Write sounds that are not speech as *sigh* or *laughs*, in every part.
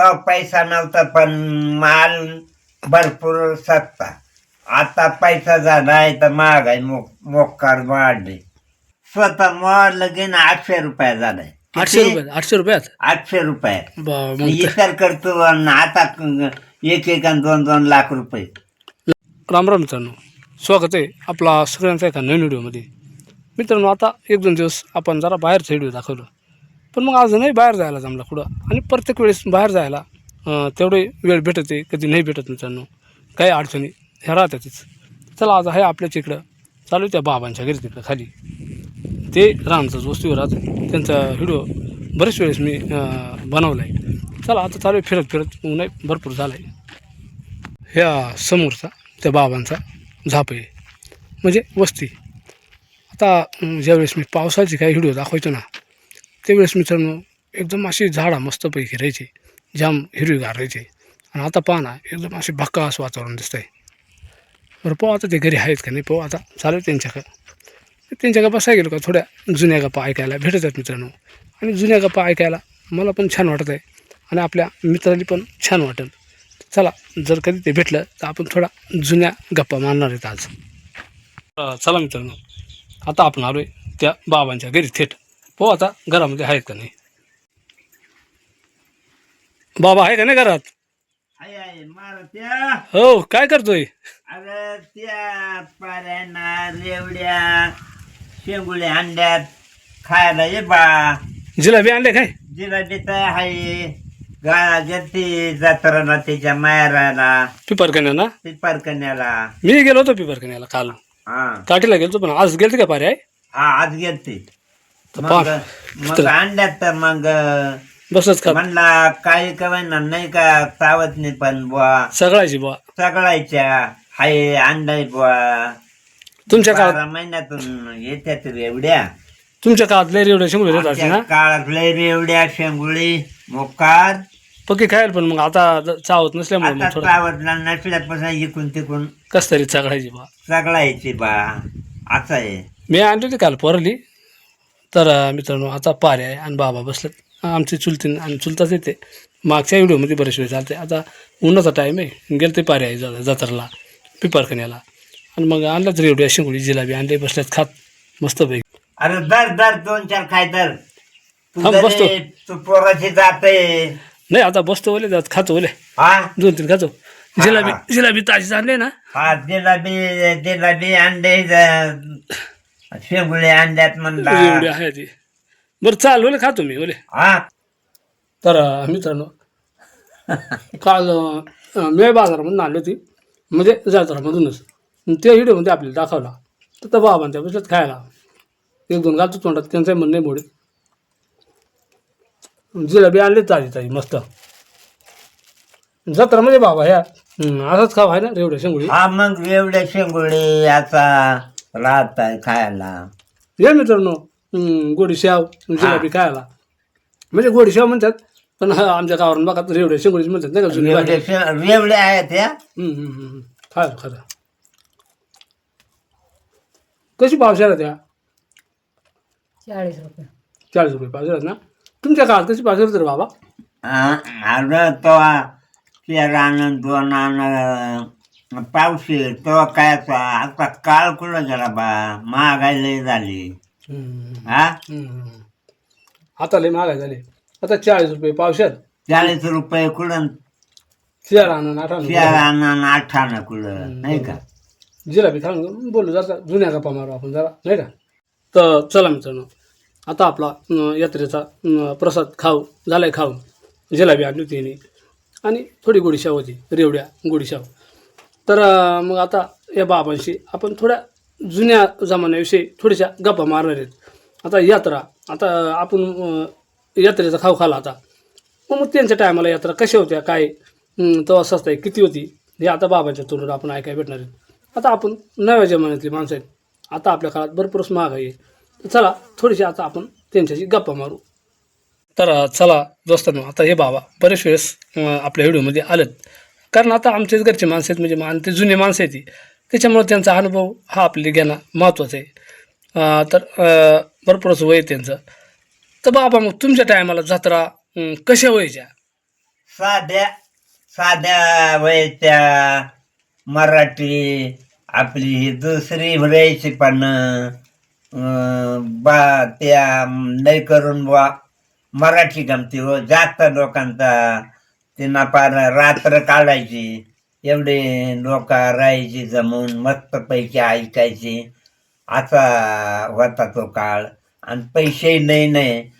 तो पैसा नव्हता पण माल भरपूर सस्ता. आता पैसा झालाय तर महागाई मोक मोकार वाढली. स्वतः मॉल लगेन आठशे रुपये झालाय आठशे किती? रुपये आठशे रुपयात? आठशे रुपये. बा मग विचार करतो आणि आता एक एक आणि दोन दोन लाख रुपये. राम राम मित्रांनो स्वागत आहे आपला सगळ्यांचा एका नवीन व्हिडिओमध्ये. मित्रांनो आता एक दोन दिवस आपण जरा बाहेरचा व्हिडिओ दाखवलं. पण मग अजूनही बाहेर जायला जमला कुठं? आणि प्रत्येक वेळेस बाहेर जायला तेवढे वेळ भेटते कधी नाही भेटत मित्रांनो. काही अडचणी ह्या राहतातच. चला आज आहे आपल्याच इकडं. चालू आहे त्या बाबांच्या घरी तिकडं खाली. ते रामचाच वस्तूवर आज त्यांचा व्हिडिओ बरेच वेळेस मी बनवला आहे चला आता चालू आहे फिरत फिरत. नाही भरपूर झाला आहे ह्या समोरचा त्या बाबांचा झाप आहे. म्हणजे वस्ती. आता ज्यावेळेस मी पावसाची काही व्हिडिओ दाखवायचो ना त्यावेळेस मित्रांनो एकदम अशी झाडं मस्तपैकी राहायची जाम हिरवीगार राहायची. आणि आता पहा ना एकदम असे भक्कास वातावरण दिसतं आहे बरं पाहू आता ते घरी आहेत का नाही पाहू आता. चालेल आहे त्यांच्याकडं त्यांच्या गप्पा बसाय गेलो का? थोड्या जुन्या गप्पा ऐकायला भेटत आहेत मित्रांनो. आणि जुन्या गप्पा ऐकायला मला पण छान वाटत आहे आणि आपल्या मित्रांनी पण छान वाटेल. चला जर कधी ते भेटलं तर आपण थोडा जुन्या गप्पा मारणार आहेत आज. चला मित्रांनो. आता आपण आलो आहे त्या बाबांच्या घरी थेट. हो आता घरामध्ये आहेत का नाही? बाबा आहे का नाही घरात? मारत्या. हो काय करतोय? अरे त्या पाऱ्यांना रेवड्या शेंगुळ्या अंड्यात खायला ये बा. जिलेबी आणले काय? जिलाबी तर आहे. गाळा घेते जत्राला त्याच्या मायराला पिपरकन्या ना पिपारकन्याला मी गेलो होतो पिपरकन्याला काल. हा. काठीला गेलो पण आज गेलते का पारे आहे हा आज गेलते. मग अंड्यात तर मग बसच का म्हणला काही कवायना नाही का चावत नाही पण बुवा. सगळ्याची बुवा. सगळायच्या हाय अंडाय बुवा. तुमच्या काळात बारा महिन्यातून येत्यात रेवड्या तुमच्या काळात लय देत असते ना आमच्या काळात लय रेवड्या शेंगुळी मोकार. पक्की खायला पण मग आता ज- चावत नसल्यामुळे आता मग थोडं चावतला नसल्यापासून इकून तिकून. कस तरी सगळ्याची बुवा. सगळायची बा असं आहे. मी आणली होती काल पोरली. तर मित्रांनो आता पारे आहे आणि बाबा बसलेत. आमची चुलतीन आणि चुलताच येते. मागच्या व्हिडिओमध्ये बरेच वेळ चालते आता उन्हाचा टाईम आहे. गेलं ते पारे आहे जा- जत्राला पिपरकन्याला आणि मग आणल्याच रेवड्या शिंगोळी जिलाबी आणले बसल्यात खात मस्तपैकी. अरे दर दर दोन चार खाय दर. तू हा, बसतो. तू पोराची जाते. नाही आता बसतो ओले जात खातो ओले. हा? दोन तीन खातो. जिलाबी जिलाबी ताजी आणले ना. हा जिलाबी जिलाबी अंडे ज- शेंगुळे अंड्यात म्हणला. एवढी आहे ती बरं चाल ओले खातो मी ओले हा. तर अं, मित्रांनो काल अं, मी बाजारामधून आणली होती. म्हणजे जत्रामधूनच. आणि त्या व्हिडिओमध्ये आपल्याला दाखवला. तर त्या बाबांच्या बसल्यात खायला. एक दोन घालतो तोंडात त्यांचं म्हणणे मोडे जिलेबी आणली ताजी ताजी मस्त. जत्रामध्ये बाबा ह्या हं, असंच खाव आहे ना रेवड्या शेंगुळी? हा मग एवढे शेंगुळे आता राहत आहे खायला. ये मित्रांनो हं, गोडी शेव जिलेबी खायला. म्हणजे गोडी शेव म्हणतात पण हा, आमच्या गावावरून बघा रेवड्या शेंगुळीच म्हणतात नाही का जुनी शे- रेवडे आहेत या हम्म, हम्म, हम्म. खायला खायला. कशी पावसाळ्यात त्या चाळीस रुपये. चाळीस रुपये पावसाळ्यात ना? तुमच्या काळात कशी पावसाळ्यात रे बाबा? हा, अरे तो तेरा दोन आनंद पावशी तो काय तो आता काळ कुठं गेला बा? महागाई लय झाली. हम्म, हा? हम्म. आता लय महागाय झाले. आता चाळीस रुपये पावसाळ्यात चाळीस रुपये कुठं शियाळा आणून आठ आणून आनंद अठ्ठावन्न कुठं नाही का? जिलाबी खाऊन बोलू जाता जुन्या गप्पा मारू आपण जरा नाही का? तर चला मित्रांनो आता आपला अं, यात्रेचा अं, प्रसाद खाऊ झालाय खाऊ जिलाबी आणली होती हिने. आणि थोडी गोडीशाव होती रेवड्या गोडीशाव. तर मग आता या बाबांशी आपण थोड्या जुन्या जमान्याविषयी थोड्याशा गप्पा मारणार आहेत. आता यात्रा आता आपण यात्रेचा खाऊ खाला आता. मग मग त्यांच्या टायमाला यात्रा कशा होत्या काय तो तेव्हा स्वस्त आहे किती होती हे आता बाबांच्या तोंडून आपण ऐकायला भेटणार आहेत. आता आपण नव्या जमान्यातली माणसं आहेत. आता आपल्या काळात भरपूरच महागाई आहे. चला थोडीशी आता आपण त्यांच्याशी गप्पा मारू. तर चला दोस्तांनो आता हे बाबा बरेच वेळेस आपल्या व्हिडिओमध्ये आलेत. कारण आता आमचेच घरचे माणसं आहेत म्हणजे मान ते जुने माणसं आहेत ती. त्याच्यामुळे त्यांचा अनुभव हा आपल्या घेणं महत्त्वाचा आहे. तर भरपूर भरपूरच वय आहे त्यांचं. तर बाबा मग तुमच्या टायमाला जत्रा अं, कशा व्हायच्या साध्या साध्या वयाच्या मराठी आपली ही दुसरी भरायची पानं अं, बा त्या नाही करून बा मराठी गमती हो जास्त लोकांचा त्यांना पार रात्र काढायची. एवढे लोक राहायची जमून मस्तपैकी ऐकायची. असा होता तो काळ. आणि पैसेही नाही नाही.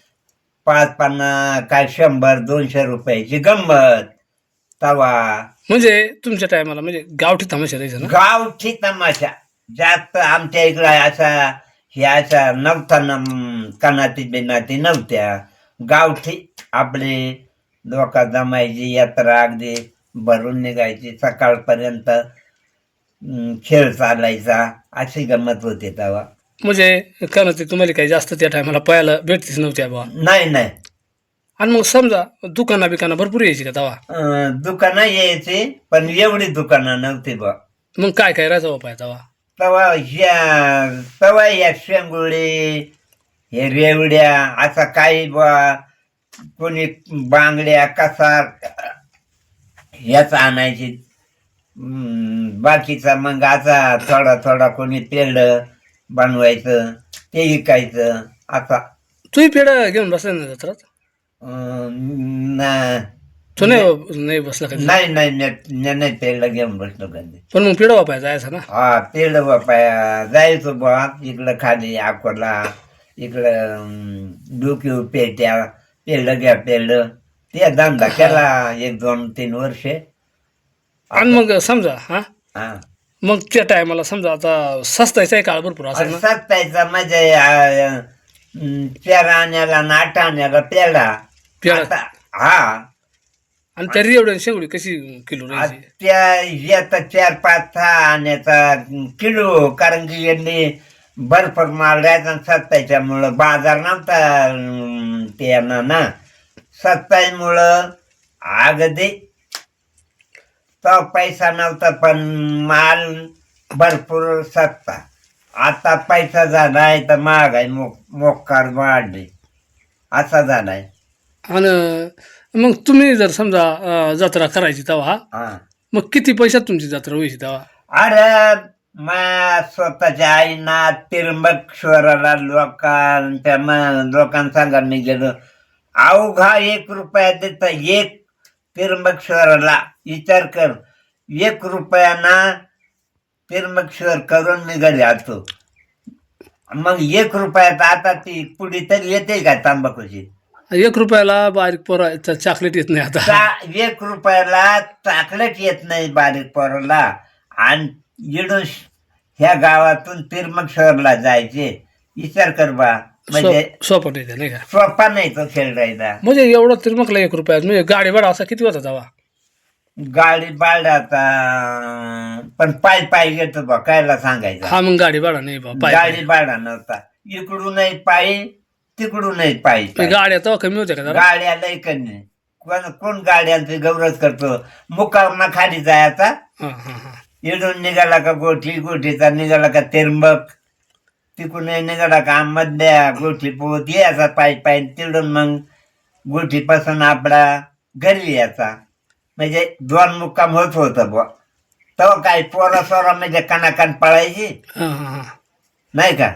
पाच पन्नास काय शंभर दोनशे रुपयाची गंमत. तवा म्हणजे तुमच्या टायमाला म्हणजे गावठी तमाशा ना? गावठी तमाशा. जास्त आमच्या इकडं असा हे अशा नव्हता न कनाती बिनाती नव्हत्या. गावठी आपले लोक जमायची यात्रा अगदी भरून निघायची सकाळपर्यंत खेळ चालायचा अशी गंमत होती तेव्हा. म्हणजे कारण ते तुम्हाला काही जास्त त्या टायमाला पाहायला भेटतीच नव्हत्या बा नाही नाही. आणि मग समजा दुकाना बिकाना भरपूर यायची का तवा अं, दुकानं यायची पण एवढी दुकानं नव्हती बा मग काय काय राहायचं बापाय तवा तवा ह्या तवा या शेंगुळे हे रेवड्या असा काही बा कोणी बांगड्या कसार ह्याच आणायची. बाकीचा मग असा थोडा थोडा कोणी पेड बनवायचं ते विकायचं असा. तूही पेढा घेऊन बसला ना जत्रात? तो नाही नाही बसला कधी? नाही नाही नाही नाही- पेड घेऊन बसलो कधी. पण मग पेढा वापाय जायचा ना? हा पेड बापा जायचो बा इकडं खाली अकोला इकडं अं, डोकी पेट्या पेड घ्या पेड ते धंदा केला एक दोन तीन वर्षे आणि मग समजा हा हा मग त्या टायमाला समजा आता सस्तायचा काळ भरपूर असेल ना सत्तायचा म्हणजे अं, अं, चार आण्याला आणि आठ आण्याला पेढा आता हा आणि त्या रेवड्या शेंगडी कशी किलो त्या येता चार पाच सहा आण्याचा किलो कारण की यांनी माल द्यायचा सत्तायच्यामुळं बाजार नव्हता अं, त्यांना ना सत्ताईमुळं अगदी तो पैसा नव्हता पण माल भरपूर सत्ता. आता पैसा झालाय तर महागाई मोक मोकार वाढली. असा झालाय. आणि मग तुम्ही जर समजा अं, जत्रा करायची तेव्हा हा. मग किती पैशात तुमची जत्रा व्हायची तेव्हा? अरे मा स्वतःच्या आईना त्र्यंबकेश्वराला लोकांच्या म- लोकांसंग मी गेलो. अवघा एक रुपया देत एक त्र्यंबकेश्वराला. विचार कर. एक रुपयाना त्र्यंबकेश्वर करून मी घरी आलतो मग एक रुपयात आता ती पुढी तरी येते का तांबाखूची? एक रुपयाला बारीक पोरा चॉकलेट येत नाही आता. चा- एक रुपयाला चॉकलेट येत नाही बारीक पोराला. आणि इडून ह्या गावातून तिरमक्षरला जायचे. विचार कर बा. म्हणजे सोपं नाही ते, नाही का? सोपा नाही तो खेळ राहिला. म्हणजे एवढं तिरमकला एक रुपयात म्हणजे गाडी भाडा असा किती होता तेव्हा? गाडी बाळाचा पण पाय पाय घेतो बा कायला सांगायचं? हा मग गाडी भाडा नाही बा पाय गाडी भाडा नव्हता. इकडूनही पायी तिकडूनही पायी पाय. गाड्या तेव्हा कमी होत्या का जरा? गाड्या लय कमी. कोण कोण गाड्यांचे गौरव करतो? मुकामा खाली जायचा. हा हा हा. इडून निघाला का गोठी गोठीचा निघाला का तिरंबक. तिकडून निघाला का मधल्या गोठी पोत यायचा पाय पाय तिडून मग गोठीपासून आपला घरी यायचा. म्हणजे दोन मुक्काम होत होतं बुवा. तेव्हा काय पोरा सोरा म्हणजे कणाकण पळायची? नाही का?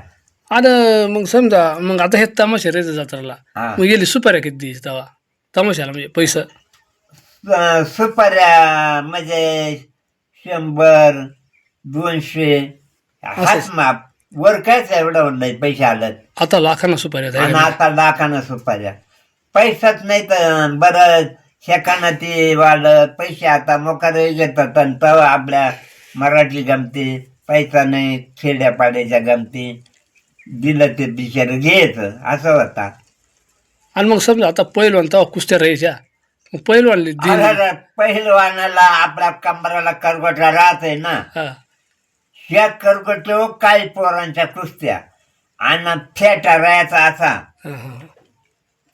आणि मग समजा मग आता हे तमाशा राहायचं जत्राला. हा. मग गेली सुपाऱ्या किती द्यायची तेव्हा? तमाशाला म्हणजे पैसा. अं, सुपाऱ्या म्हणजे शंभर दोनशे हाच माप. वर कायच एवढं नाही पैसे आलं आता लाखांना आहेत, आहे आणि? आता लाखानं सुपाऱ्या पैसाच नाही तर बरं शेकानं ते वाढ पैसे आता मोकार घेतात. आणि तेव्हा आपल्या मराठी गमती पैसा नाही खेड्यापाड्याच्या गमती. दिलं ते बिचार घ्यायचं असं होता. आणि मग समजा आता पहिलवान तेव्हा कुस्त्या राहायच्या. पहिलवान अरे पहिलवानाला आपल्या कंबराला करगोटा राहतोय ना. हा. ह्या करगोटो काही पोरांच्या कुस्त्या. आणि फेटा राहायचा असा. हा, हा.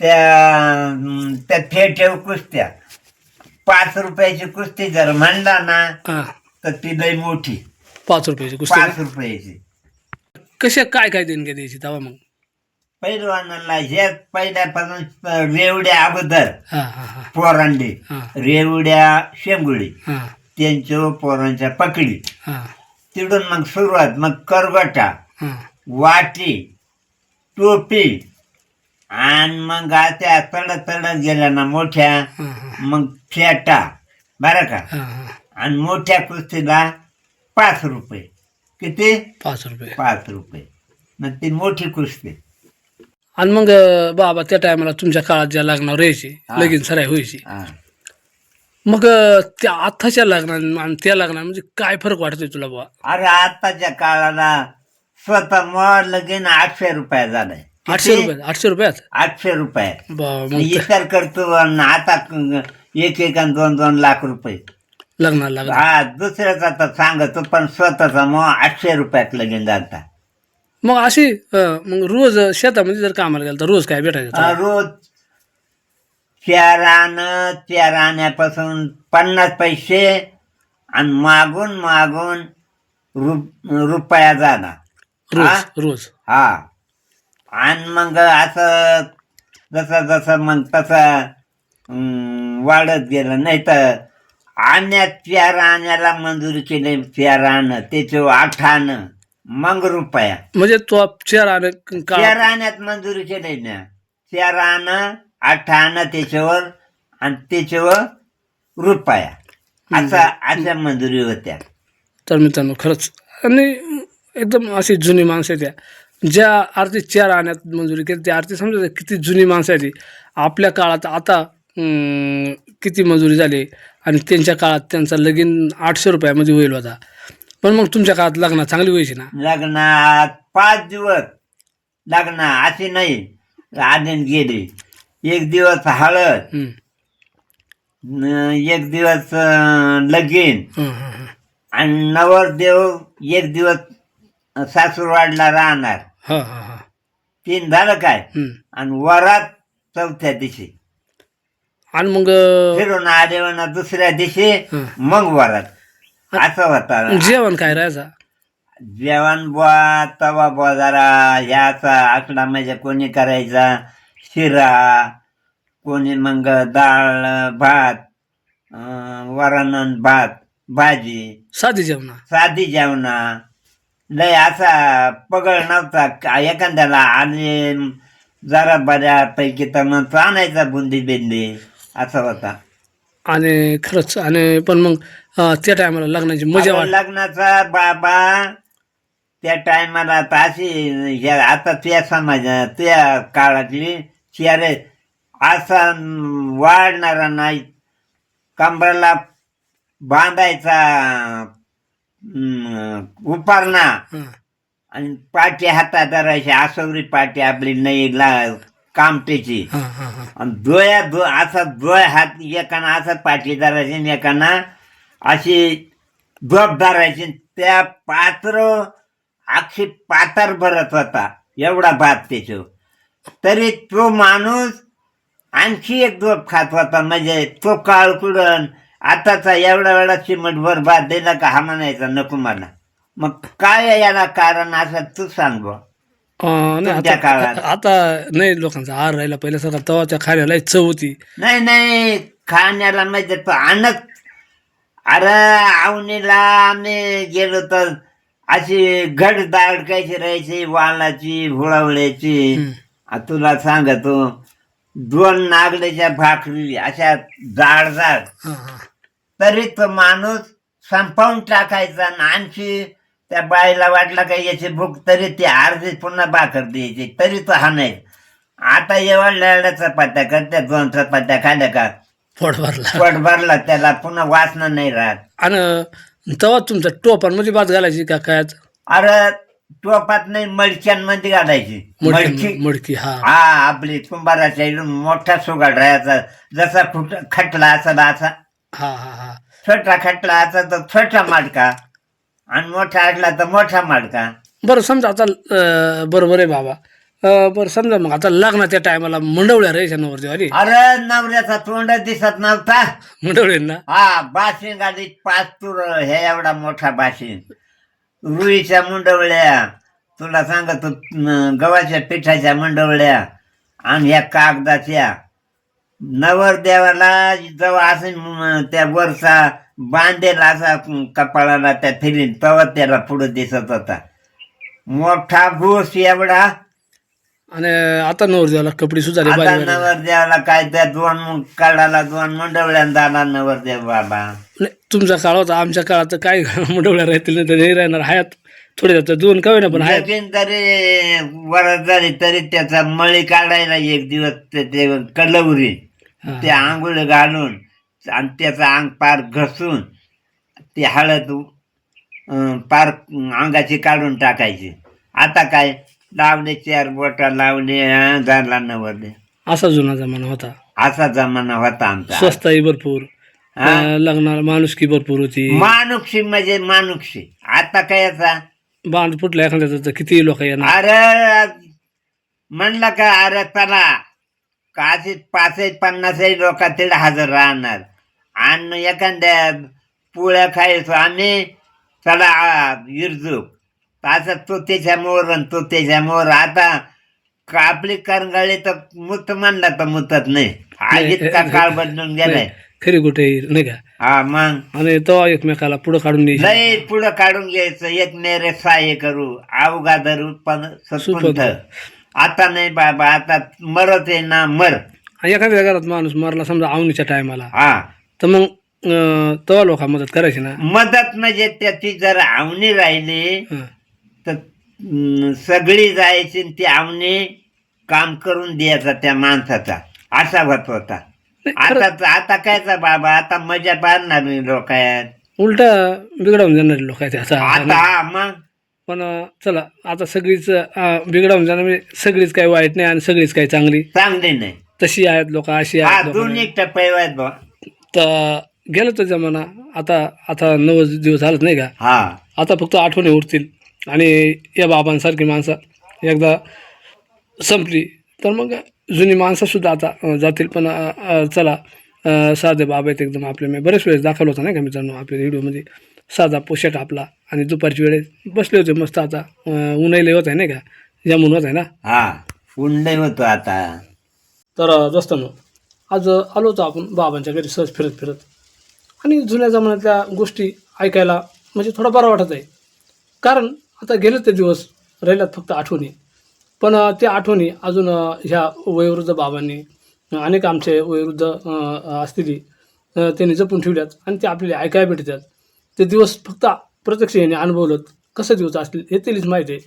त्या अं, त्या कुस्त्या. पाच रुपयाची कुस्ती जर म्हणला ना हा. तर ती लई मोठी. पाच रुपयाची कुस्ती पाच रुपयाची. कशा काय काय देणग्या द्यायची तेव्हा मग? पैलवानाला हे पहिल्यापासून रेवड्या अगोदर हां हां हां. पोरांडे हां. रेवड्या शेंगुडी हां. त्यांच्या पोरांच्या पकडी. हां. तिकडून मग सुरुवात मग करगटा हां. वाटी टोपी आणि मग त्या तडत तडत गेल्या ना मोठ्या हां हां. मग फेटा बरं का? हां हां. आणि मोठ्या कुस्तीला पाच रुपये. किती? पाच रुपये. पाच रुपये. मग ती मोठी कुस्ती. आणि मग बाबा त्या टायमाला तुमच्या काळात ज्या लग्नावर यायची. लगीन सराय व्हायची. मग त्या आत्ताच्या लग्नात आणि त्या लग्नात म्हणजे काय फरक वाटतोय तुला बाबा अरे आताच्या काळाला स्वतः लगीन आठशे रुपये झालंय आठशे? रुपये? आठशे रुपयात? आठशे रुपये. बाबा मग ते विचार करतो आणि आता एक एक आणि दोन दोन लाख रुपये. लग्नाला हा दुसऱ्याचा तर सांगतो पण स्वतःचा मग आठशे रुपयात लगीन जाता मग अशी अं, मग रोज शेतामध्ये जर कामाला गेलं तर रोज काय भेटायचं? रोज. चार आण चार आण्यापासून पन्नास पैसे आणि मागून मागून रुप रुपया जाणार. हा? रोज. रोज हा. आणि मग असं जसं जसं मग तसं अं, वाढत गेलं. नाही तर आण्यात चार आण्याला मंजुरी केली चार आण त्याचे आठ आण मग रुपया म्हणजे तो चार आणि काळ चार आण्यात मंजुरी केली ना. चार आण आठ आण त्याच्यावर आणि त्याच्यावर रुपया. असा अशा मंजुरी होत्या. तर मित्रांनो खरंच. आणि एकदम अशी जुनी माणसं त्या. ज्या आरती चार आणण्यात मंजुरी केली त्या आरती समजा किती जुनी माणसं आहे ती. आपल्या काळात आता अं, किती मंजुरी झाली आणि त्यांच्या काळात त्यांचा लगीन आठशे रुपयामध्ये होईल होता पण मग तुमच्या काळात लग्न चांगली व्हायची ना? लग्नात पाच दिवस. लग्न असे नाही. आधीन गेले. एक दिवस हळद. न- एक दिवस अं, लगीन. आणि नवरदेव एक दिवस सासूरवाडला राहणार. हा हा हा. तीन झालं काय? हं. आणि वरात चौथ्या दिवशी. आणि मग अं, फिरून आले दुसऱ्या दिवशी हं. मग वरात. असं होता जेवण काय राहायचा जेवण बुवा तवा बुवा जरा ह्याचा आकडा म्हणजे कोणी करायचा? शिरा कोणी मग डाळ भात अं, वरण भात भाजी. साधी जेवणा. साधी जेवणा. लय असा पगळ नव्हता. का- एखाद्याला आणि जरा बऱ्यापैकी तर मग आणायचा बुंदी बिंदी असा होता. आणि खरंच आणि पण मग त्या टायमाला लग्नाची मजा वाट लग्नाचा बाबा त्या टायमाला आता अशी आता त्या समाजा त्या काळातली शेरे असा वाढणारा नाही कमराला बांधायचा अं, उपारणा हं. आणि पाटी हातात धरायची आसवरी पाटी आपली नाही ला कामटेची हं, हं, हं. आणि दोया दो असा दोय हात एकाना असा पाठी धरायची आणि एकाना अशी झोप धरायची त्या पात्र अख्खी पातर भरत होता. एवढा भात त्याच्यावर तरी तो माणूस आणखी एक झोप खात होता. म्हणजे तो काळ कुडन आताचा एवढा वेळा चिमटभर भात दिला का हा म्हणायचा नको मला मग काय याला कारण असं तू सांग काळात. आता नाही लोकांचा आहार राहिला पहिल्यासारखा तवाच्या खाण्याला चव होती. नाही नाही खाण्याला म्हणजे तो आणत अरे आवणीला आम्ही गेलो तर अशी घड दाड कायची राहायची वालाची हुळावळ्याची. आ तुला सांगतो दोन नागल्याच्या भाकरी अशा जाड जाड. तरी तो माणूस संपवून टाकायचा आणि आणखी त्या बाईला वाटला का याची भूक तरी ती अर्धी पुन्हा भाकर द्यायची तरी तो हा नाही आता एवढ्या चपात्या करते दोन चपात्या खाल्ल्या का पोट भरला. पोट भरला त्याला पुन्हा वासना नाही राहत. आणि तेव्हा तुमच्या टोपांमध्ये भात घालायची का काय? अरे टोपात नाही मडक्यांमध्ये घालायची. मडकी मडकी. मडकी हा. हा आपली कुंभाराच्या इकडून मोठा सुगाड राहायचा. जसा कुठ खटला असा असा. हा हा हा. छोटा खटला असा तर छोटा माडका. आणि मोठा असला तर मोठा माडका. बरं समजा आता अं, बरोबर आहे बाबा. बरं समजा मग आता लग्नाच्या टायमाला मंडवळ्या राहायच्या नवरदेवाली अरे नवऱ्याचा तोंड दिसत नव्हता. मंडवळ्यांना हा बाशिंग आधी पाच तूर हे एवढा मोठा बाशिंग. रुईच्या मुंडवळ्या तुला सांगतो न, गव्हाच्या पिठाच्या मंडवळ्या आणि ह्या कागदाच्या. नवरदेवाला जेव्हा असं म, त्या वरचा बांधेल असा कपाळाला त्या फिरीन तेव्हा त्याला पुढे दिसत होता. मोठा घोस एवढा. आणि आता नवरदेवाला कपडे आता बारी बारी नवरदेवाला काय त्या दोन काढाला दोन मंडवळ्यांदा आला नवरदेव बाबा. नाही तुमच्या काळ होता आमच्या काळात तर काय *laughs* मंडवल्या राहतील नाही तर नाही राहणार. हयात थोडे जातात दोन कवे ना पण हयात. तरी वरच झाली तरी त्याचा मळी काढायला एक दिवस ते ते कलवरी हा. ते आंघोळ घालून आणि त्याचं अंग पार घसून ते हळद अं, पार अंगाची काढून टाकायची. आता काय? लावणे चार बोटा लावणे झाला नवरदे असा जुना जमाना होता. असा जमाना होता आमचा. स्वस्ताही भरपूर? अं, लग्नाला माणुसकी भरपूर होती. मानुक्षी म्हणजे मानुक्षी आता काय याचा? बांध फुटला एखाद्याचा तर किती लोक येणार? अरे म्हणलं का अरे चला. काशी पाचही पन्नासही लोक तिथे हजर राहणार. आणि एखाद्या पोळ्या खायचो आम्ही चला विरजूक असं तो त्याच्या मोर आणि तो त्याच्या मोर आता आपली करंगाळी तर मुत म्हणला तर मुतत नाही. हा इतका काळ बदलून गेलाय. खरी कुठे नाही का? हा मग? आणि तो एकमेकाला पुढं काढून द्यायची लय पुढं काढून घ्यायचं. एक नेरे सहाय्य करू. अवघा धरू पण सत्पुंठ सुपंथ. आता नाही बाबा आता मरत आहे ना मर. आणि एखाद्या घरात माणूस मरला समजा आवनीच्या टायमाला. हा. तर मग अं, तेव्हा लोक मदत करायची ना? मदत म्हणजे त्याची जर आवणी राहिली हं. तर सगळी जायची आणि ती आवणी काम करून द्यायचा त्या माणसाचा. असा होत होता. नाही, आता आता कायचा बाबा? आता मजा पाडणार लोक आहेत उलट बिघडवून जाणारे लोक आहेत आता आता हा मग? पण चला आता सगळीच बिघडवून जाणार म्हणजे सगळीच काही वाईट नाही आणि सगळीच काही चांगली. चांगली नाही. तशी आहेत लोक अशी हा आहेत लोकं दोन्ही टप्पे आहेत बा तर गेलं तो जमाना. आता आता नऊ दिवस झालंच नाही का? हा. आता फक्त आठवणी उरतील. आणि या बाबांसारखी माणसं एकदा संपली तर मग जुनी माणसंसुद्धा आता जातील. पण चला साधे बाबा आहेत एकदम आपले. मी बरेच वेळेस दाखवलं होतं नाही का मित्रांनो आपल्या व्हिडिओमध्ये. साधा पोशाख आपला आणि दुपारची वेळेस बसले होते मस्त आता अं, उन्हाळले होत आहे नाही का? जामून होत आहे ना? हा उंडे होतो आता. तर दोस्तांनो आज आलो होतो आपण बाबांच्या घरी सहज फिरत फिरत. आणि जुन्या जमान्यातल्या गोष्टी ऐकायला म्हणजे थोडा बरा वाटत आहे. कारण आता गेले ते दिवस राहिल्यात फक्त आठवणी. पण त्या आठवणी अजून ह्या वयोवृद्ध बाबांनी अनेक आमचे वयोवृद्ध अं, असतील त्यांनी जपून ठेवल्यात आणि ते आपल्याला ऐकायला भेटतात. ते दिवस फक्त प्रत्यक्ष याने अनुभवलं कसं दिवस असतील हे त्यालीच माहीत आहे.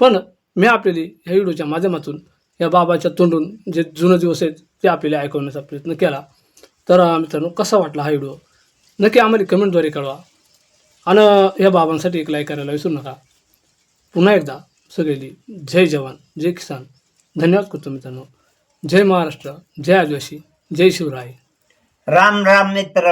पण मी आपल्याला ह्या व्हिडिओच्या माध्यमातून या बाबाच्या तोंडून जे जुनं दिवस आहेत ते आपल्याला ऐकवण्याचा प्रयत्न केला. तर मित्रांनो कसा वाटला हा व्हिडिओ? नक्की आम्हाला कमेंटद्वारे कळवा. आणि या बाबांसाठी एक लाईक करायला विसरू नका. पुन्हा एकदा सगळी जय जवान जय किसान. धन्यवाद करतो मित्रांनो. जय महाराष्ट्र जय आदिवासी जय शिवराय. राम राम मित्र.